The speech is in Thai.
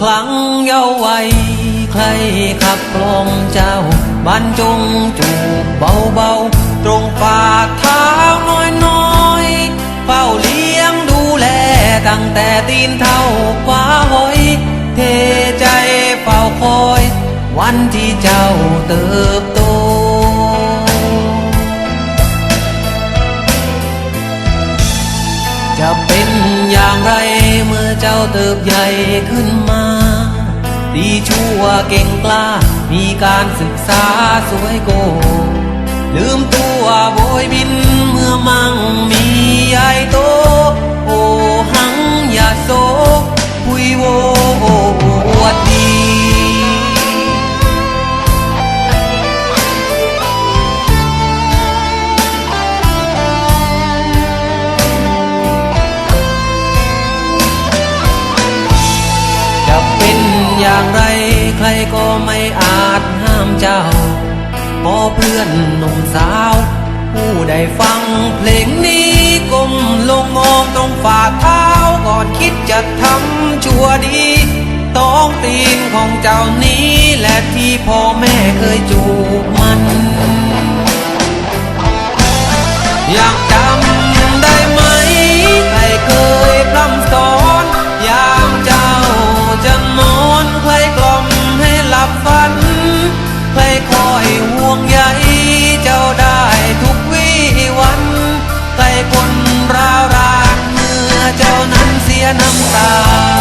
ครั้งเยาว์วัยใครขับกลองเจ้าบรรจงจูบเบาๆ ตรงฝ่าเท้าน้อยๆ เฝ้าเลี้ยงดูแลตั้งแต่ตีนเท่าคว้าหอย เทใจเฝ้าคอย วันที่เจ้าเติบโตจะเป็นอย่างไร จ้าเติบใหญ่ขึ้นมา ดีชั่วเก่งกล้า มีการศึกษาสวยโก ลืมตัว เจ้าพอเพื่อนหนุ่มสาว ผู้ได้ฟังเพลงนี้ก้มลงมองตรงฝ่าเท้าก่อนคิดจะทำชั่วดีต้องตีนของเจ้านี้และที่พ่อแม่เคยจู ยน้ำตา